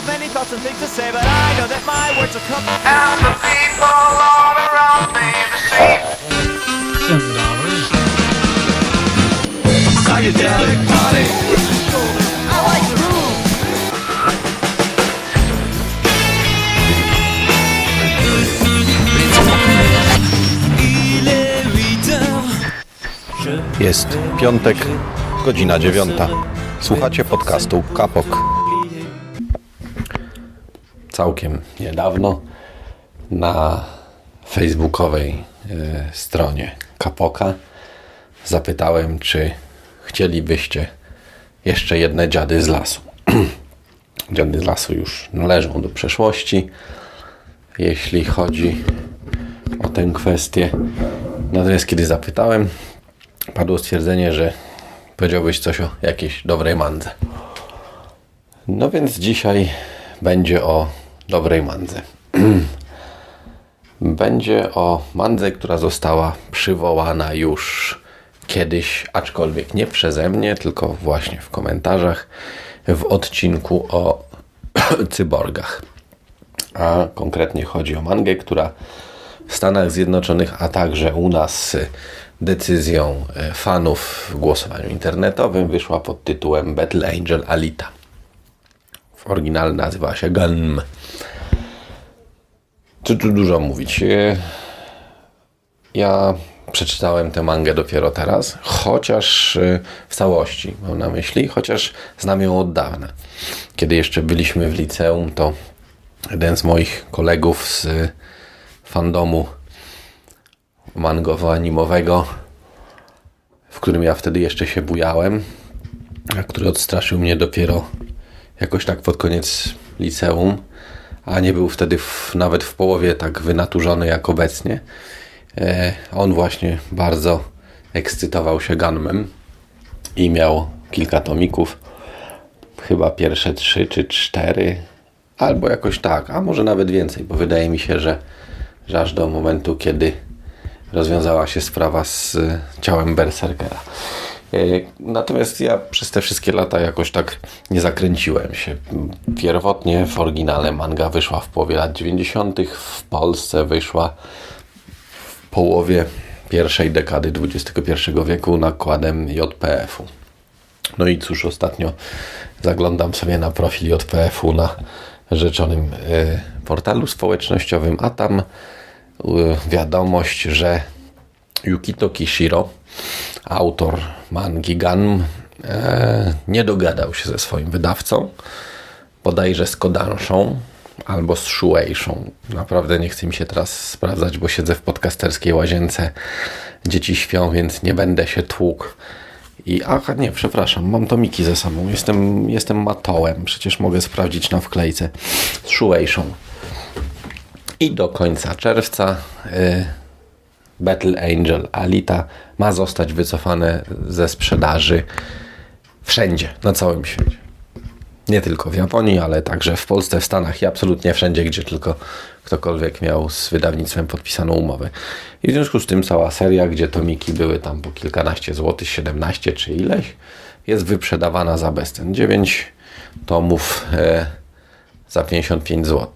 have many thoughts and things to say, but I know that my words will come. And the people all around me, they see. Psychedelic party. I like the groove. Il est 8 heures. Jest piątek, godzina dziewiąta. Słuchacie podcastu Kapok. Całkiem niedawno na facebookowej e, stronie Kapoka zapytałem, czy chcielibyście jeszcze jedne dziady z lasu. dziady z lasu już należą do przeszłości, jeśli chodzi o tę kwestię. Natomiast kiedy zapytałem, padło stwierdzenie, że powiedziałbyś coś o jakiejś dobrej mandze. No więc dzisiaj będzie o dobrej mandze. będzie o mandze, która została przywołana już kiedyś, aczkolwiek nie przeze mnie, tylko właśnie w komentarzach w odcinku o cyborgach. A konkretnie chodzi o mangę, która w Stanach Zjednoczonych, a także u nas decyzją y, fanów w głosowaniu internetowym wyszła pod tytułem Battle Angel Alita. W oryginale nazywa się Gunm. Co tu dużo mówić? Y, Ja przeczytałem tę mangę dopiero teraz, chociaż y, w całości mam na myśli, chociaż znam ją od dawna. Kiedy jeszcze byliśmy w liceum, to jeden z moich kolegów z fandomu mangowo-animowego, w którym ja wtedy jeszcze się bujałem, a który odstraszył mnie dopiero jakoś tak pod koniec liceum, a nie był wtedy w, nawet w połowie tak wynaturzony jak obecnie. E, on właśnie bardzo ekscytował się Gunmem i miał kilka tomików, chyba pierwsze trzy czy cztery, albo jakoś tak, a może nawet więcej, bo wydaje mi się, że, że aż do momentu, kiedy rozwiązała się sprawa z e, ciałem Berserkera. E, Natomiast ja przez te wszystkie lata jakoś tak nie zakręciłem się. Pierwotnie w oryginale manga wyszła w połowie lat 90., w Polsce wyszła w połowie pierwszej dekady XXI wieku nakładem JPF-u. No i cóż, ostatnio zaglądam sobie na profil JPF-u na rzeczonym e, portalu społecznościowym, a tam e, wiadomość, że Yukito Kishiro, autor mangi Gun, e, nie dogadał się ze swoim wydawcą, bodajże z Kodanszą albo z Shueishą. Naprawdę nie chce mi się teraz sprawdzać, bo siedzę w podcasterskiej łazience. Dzieci śpią, więc nie będę się tłukł. I aha, nie, przepraszam, mam tomiki ze sobą. Jestem, jestem matołem, przecież mogę sprawdzić na wklejce z Shueishą. I do końca czerwca y, Battle Angel Alita ma zostać wycofane ze sprzedaży wszędzie, na całym świecie. Nie tylko w Japonii, ale także w Polsce, w Stanach i absolutnie wszędzie, gdzie tylko ktokolwiek miał z wydawnictwem podpisaną umowę. I w związku z tym cała seria, gdzie tomiki były tam po kilkanaście złotych, 17 czy ileś, jest wyprzedawana za bezcen. 9 tomów e, za 55 zł.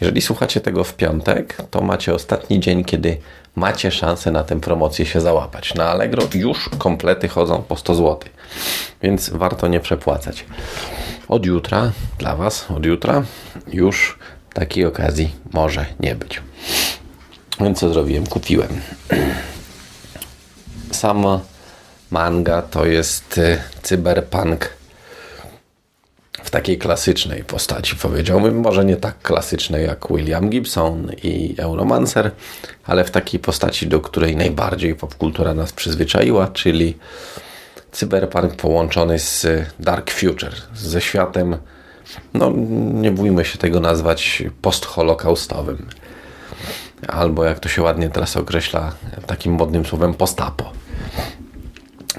Jeżeli słuchacie tego w piątek, to macie ostatni dzień, kiedy macie szansę na tę promocję się załapać. Na Allegro już komplety chodzą po 100 zł, więc warto nie przepłacać. Od jutra, dla Was, od jutra już takiej okazji może nie być. Więc co zrobiłem? Kupiłem. Sama manga to jest y, cyberpunk takiej klasycznej postaci, powiedziałbym. Może nie tak klasycznej jak William Gibson i Euromancer, ale w takiej postaci, do której najbardziej popkultura nas przyzwyczaiła, czyli cyberpunk połączony z Dark Future, ze światem, no nie bójmy się tego nazwać postholokaustowym. Albo jak to się ładnie teraz określa takim modnym słowem postapo.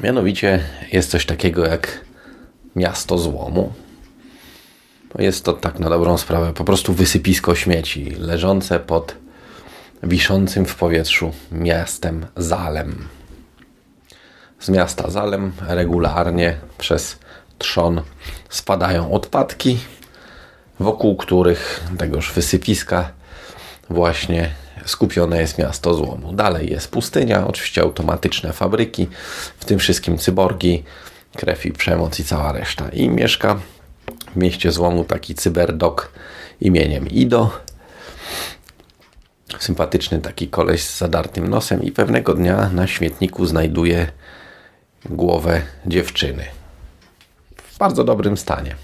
Mianowicie jest coś takiego jak miasto złomu, jest to tak na dobrą sprawę po prostu wysypisko śmieci leżące pod wiszącym w powietrzu miastem Zalem. Z miasta Zalem regularnie przez trzon spadają odpadki, wokół których tegoż wysypiska właśnie skupione jest miasto złomu. Dalej jest pustynia, oczywiście automatyczne fabryki, w tym wszystkim cyborgi, krew i przemoc i cała reszta. I mieszka w mieście złomu taki cyberdok imieniem Ido. Sympatyczny taki koleś z zadartym nosem i pewnego dnia na śmietniku znajduje głowę dziewczyny. W bardzo dobrym stanie.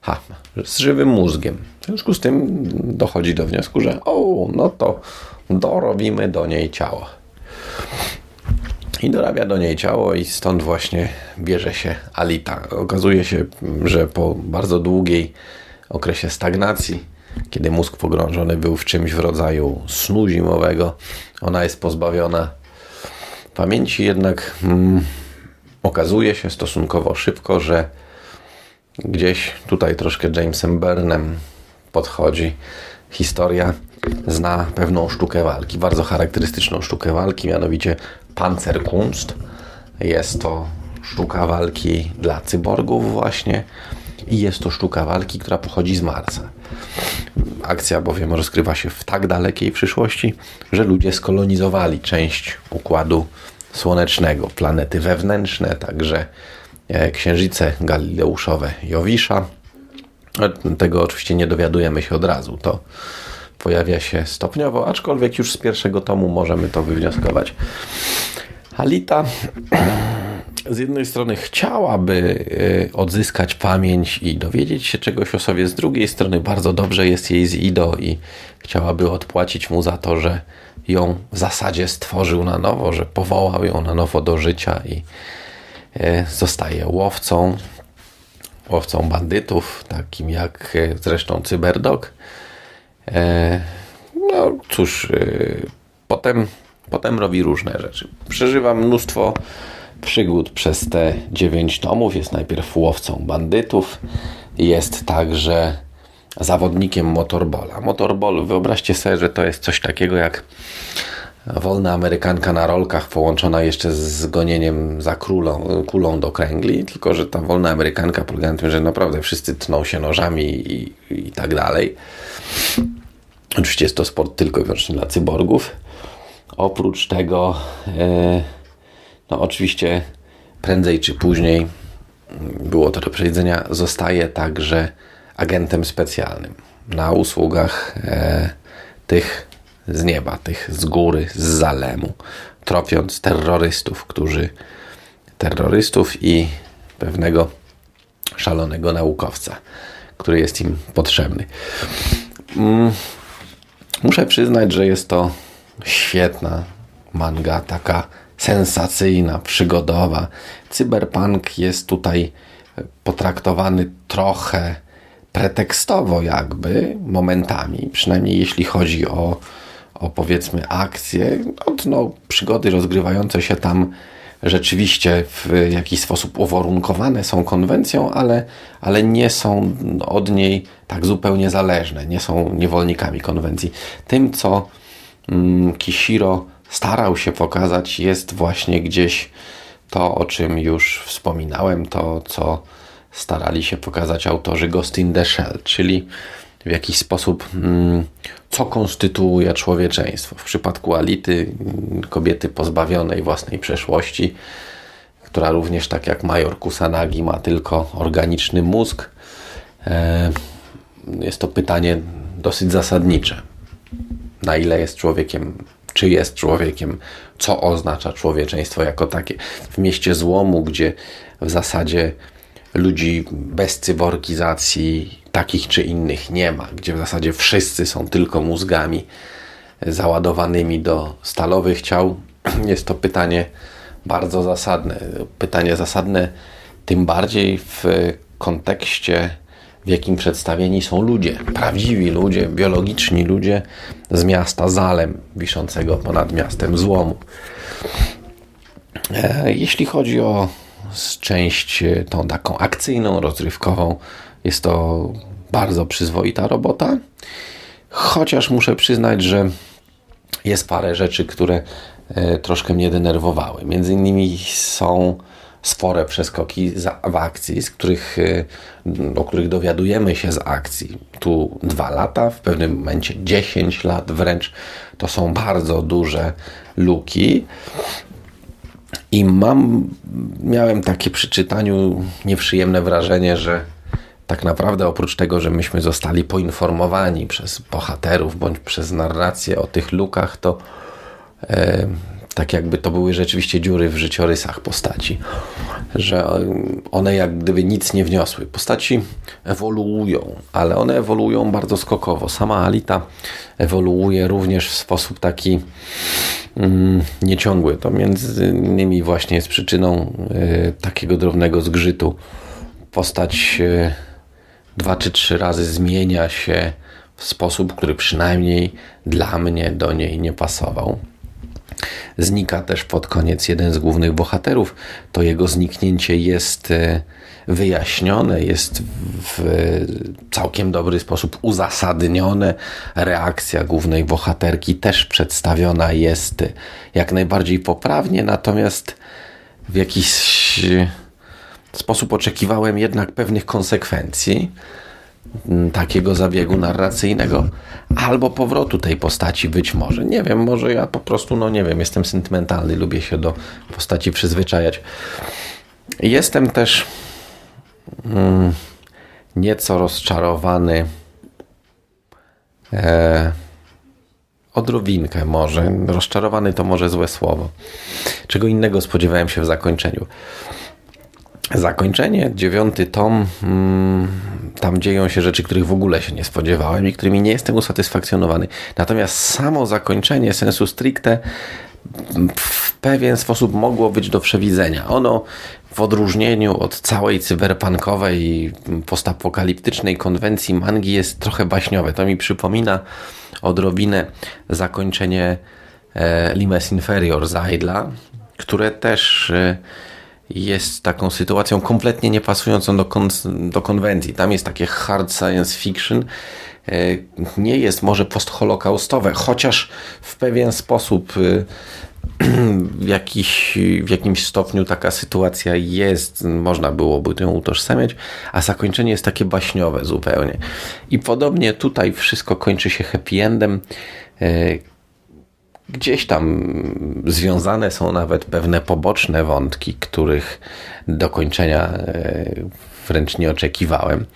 Ha, z żywym mózgiem. W związku z tym dochodzi do wniosku, że o, no to dorobimy do niej ciało. I dorabia do niej ciało i stąd właśnie bierze się Alita. Okazuje się, że po bardzo długiej okresie stagnacji, kiedy mózg pogrążony był w czymś w rodzaju snu zimowego, ona jest pozbawiona pamięci, jednak mm, okazuje się stosunkowo szybko, że gdzieś tutaj troszkę Jamesem Burnem podchodzi historia, zna pewną sztukę walki, bardzo charakterystyczną sztukę walki, mianowicie Panzerkunst. Jest to sztuka walki dla cyborgów właśnie i jest to sztuka walki, która pochodzi z Marsa. Akcja bowiem rozgrywa się w tak dalekiej przyszłości, że ludzie skolonizowali część układu słonecznego, planety wewnętrzne, także e, księżyce galileuszowe Jowisza. E, Tego oczywiście nie dowiadujemy się od razu. To pojawia się stopniowo, aczkolwiek już z pierwszego tomu możemy to wywnioskować. Alita z jednej strony chciałaby y, odzyskać pamięć i dowiedzieć się czegoś o sobie, z drugiej strony bardzo dobrze jest jej z Ido i chciałaby odpłacić mu za to, że ją w zasadzie stworzył na nowo, że powołał ją na nowo do życia i y, zostaje łowcą, łowcą bandytów, takim jak y, zresztą Cyberdog. E, No cóż, y, potem, potem robi różne rzeczy. Przeżywa mnóstwo przygód przez te dziewięć tomów. Jest najpierw łowcą bandytów, jest także zawodnikiem motorbola. Motorball, wyobraźcie sobie, że to jest coś takiego jak wolna amerykanka na rolkach połączona jeszcze z gonieniem za królą, kulą do kręgli, tylko że ta wolna amerykanka polega na tym, że naprawdę wszyscy tną się nożami i, i tak dalej. Oczywiście jest to sport tylko i wyłącznie dla cyborgów. Oprócz tego, e, no oczywiście prędzej czy później, było to do przewidzenia, zostaje także agentem specjalnym na usługach e, tych z nieba, tych z góry, z Zalemu, tropiąc terrorystów, którzy terrorystów i pewnego szalonego naukowca, który jest im potrzebny. Muszę przyznać, że jest to świetna manga, taka sensacyjna, przygodowa. Cyberpunk jest tutaj potraktowany trochę pretekstowo jakby, momentami, przynajmniej jeśli chodzi o, o powiedzmy akcje, no, no, przygody rozgrywające się tam rzeczywiście w jakiś sposób uwarunkowane są konwencją, ale, ale nie są od niej tak zupełnie zależne, nie są niewolnikami konwencji. Tym, co mm, Kishiro starał się pokazać, jest właśnie gdzieś to, o czym już wspominałem, to, co starali się pokazać autorzy Ghost in the Shell, czyli w jakiś sposób, mm, co konstytuuje człowieczeństwo. W przypadku Ality, mm, kobiety pozbawionej własnej przeszłości, która również, tak jak major Kusanagi, ma tylko organiczny mózg, e, jest to pytanie dosyć zasadnicze. Na ile jest człowiekiem, czy jest człowiekiem, co oznacza człowieczeństwo jako takie. W mieście złomu, gdzie w zasadzie ludzi bez cyborgizacji takich czy innych nie ma, gdzie w zasadzie wszyscy są tylko mózgami załadowanymi do stalowych ciał, jest to pytanie bardzo zasadne. Pytanie zasadne tym bardziej w kontekście, w jakim przedstawieni są ludzie, prawdziwi ludzie, biologiczni ludzie z miasta Zalem, wiszącego ponad miastem złomu. E, Jeśli chodzi o część e, tą taką akcyjną, rozrywkową, jest to bardzo przyzwoita robota. Chociaż muszę przyznać, że jest parę rzeczy, które e, troszkę mnie denerwowały. Między innymi są spore przeskoki w akcji, z których, y, o których dowiadujemy się z akcji. Tu dwa lata, w pewnym momencie 10 lat wręcz. To są bardzo duże luki. I mam, miałem takie przy czytaniu nieprzyjemne wrażenie, że tak naprawdę oprócz tego, że myśmy zostali poinformowani przez bohaterów bądź przez narrację o tych lukach, to e, tak jakby to były rzeczywiście dziury w życiorysach postaci, że one jak gdyby nic nie wniosły. Postaci ewoluują, ale one ewoluują bardzo skokowo. Sama Alita ewoluuje również w sposób taki mm, nieciągły. To między innymi właśnie jest przyczyną y, takiego drobnego zgrzytu. Postać y, dwa czy trzy razy zmienia się w sposób, który przynajmniej dla mnie do niej nie pasował. Znika też pod koniec jeden z głównych bohaterów. To jego zniknięcie jest e, wyjaśnione, jest w całkiem dobry sposób uzasadnione. Reakcja głównej bohaterki też przedstawiona jest jak najbardziej poprawnie, natomiast w jakiś sposób oczekiwałem jednak pewnych konsekwencji takiego zabiegu narracyjnego albo powrotu tej postaci być może. Nie wiem, może ja po prostu, no nie wiem, jestem sentymentalny, lubię się do postaci przyzwyczajać. Jestem też mm, nieco rozczarowany e, odrobinkę może. Rozczarowany to może złe słowo. Czego innego spodziewałem się w zakończeniu. Zakończenie, dziewiąty tom, mm, tam dzieją się rzeczy, których w ogóle się nie spodziewałem i którymi nie jestem usatysfakcjonowany. Natomiast samo zakończenie sensu stricte w pewien sposób mogło być do przewidzenia. Ono w odróżnieniu od całej cyberpunkowej, postapokaliptycznej konwencji mangi jest trochę baśniowe. To mi przypomina odrobinę zakończenie e, Limes Inferior Zajdla, które też e, jest taką sytuacją kompletnie niepasującą do, kon do konwencji. Tam jest takie hard science fiction, e, nie jest może postholokaustowe, chociaż w pewien sposób e, w, jakiś, w jakimś stopniu taka sytuacja jest, można byłoby ją utożsamiać, a zakończenie jest takie baśniowe zupełnie. I podobnie tutaj wszystko kończy się happy endem. Gdzieś tam związane są nawet pewne poboczne wątki, których dokończenia e, wręcz nie oczekiwałem.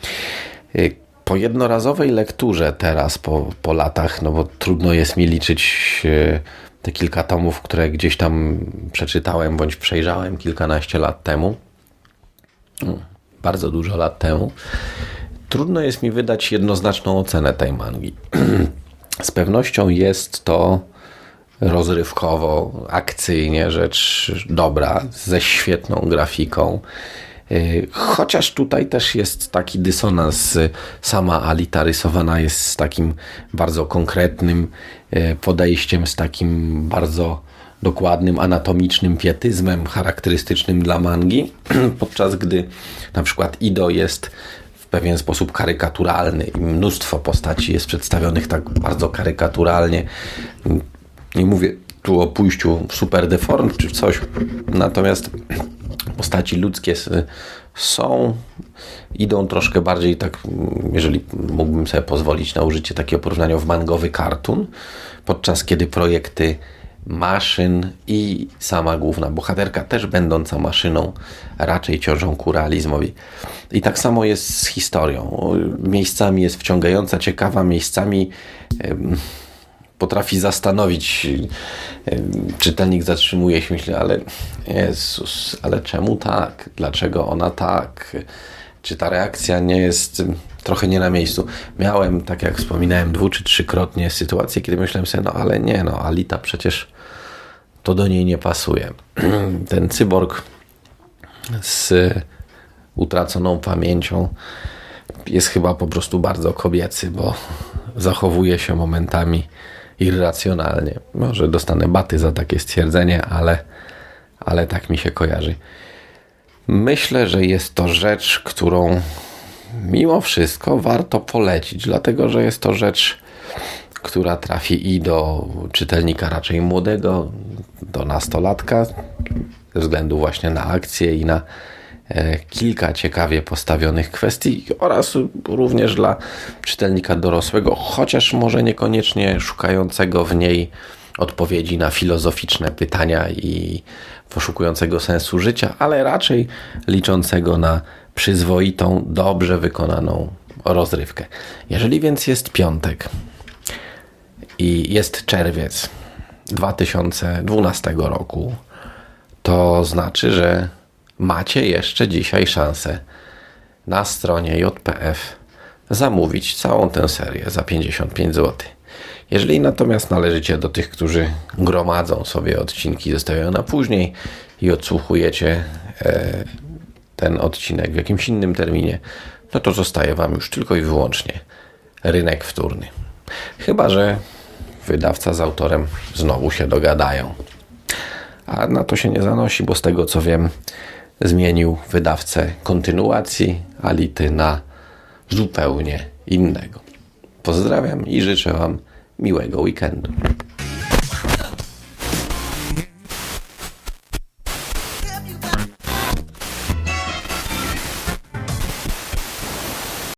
E, po jednorazowej lekturze teraz, po, po latach, no bo trudno jest mi liczyć e, te kilka tomów, które gdzieś tam przeczytałem bądź przejrzałem kilkanaście lat temu, no, bardzo dużo lat temu, trudno jest mi wydać jednoznaczną ocenę tej mangi. Z pewnością jest to rozrywkowo, akcyjnie rzecz dobra, ze świetną grafiką. Y, chociaż tutaj też jest taki dysonans. Sama Alita rysowana jest z takim bardzo konkretnym y, podejściem, z takim bardzo dokładnym, anatomicznym pietyzmem charakterystycznym dla mangi, podczas gdy na przykład Ido jest w pewien sposób karykaturalny i mnóstwo postaci jest przedstawionych tak bardzo karykaturalnie. Nie mówię tu o pójściu super deform czy coś, natomiast postaci ludzkie są, idą troszkę bardziej tak, jeżeli mógłbym sobie pozwolić na użycie takiego porównania w mangowy kartun, podczas kiedy projekty maszyn i sama główna bohaterka, też będąca maszyną, raczej ciążą ku realizmowi. I tak samo jest z historią. Miejscami jest wciągająca, ciekawa, miejscami potrafi zastanowić. Czytelnik zatrzymuje się, myśli, ale Jezus, ale czemu tak? Dlaczego ona tak? Czy ta reakcja nie jest trochę nie na miejscu? Miałem, tak jak wspominałem, dwu czy trzykrotnie sytuację, kiedy myślałem sobie, no ale nie, no Alita przecież to do niej nie pasuje. Ten cyborg z utraconą pamięcią jest chyba po prostu bardzo kobiecy, bo zachowuje się momentami irracjonalnie. Może dostanę baty za takie stwierdzenie, ale, ale tak mi się kojarzy. Myślę, że jest to rzecz, którą mimo wszystko warto polecić, dlatego że jest to rzecz, która trafi i do czytelnika raczej młodego, do nastolatka, ze względu właśnie na akcję i na kilka ciekawie postawionych kwestii oraz również dla czytelnika dorosłego, chociaż może niekoniecznie szukającego w niej odpowiedzi na filozoficzne pytania i poszukującego sensu życia, ale raczej liczącego na przyzwoitą, dobrze wykonaną rozrywkę. Jeżeli więc jest piątek i jest czerwiec 2012 roku, to znaczy, że macie jeszcze dzisiaj szansę na stronie JPF zamówić całą tę serię za 55 zł. Jeżeli natomiast należycie do tych, którzy gromadzą sobie odcinki, zostawiają na później i odsłuchujecie e, ten odcinek w jakimś innym terminie, no to zostaje Wam już tylko i wyłącznie rynek wtórny. Chyba, że wydawca z autorem znowu się dogadają. A na to się nie zanosi, bo z tego co wiem, zmienił wydawcę kontynuacji Ality na zupełnie innego. Pozdrawiam i życzę Wam miłego weekendu.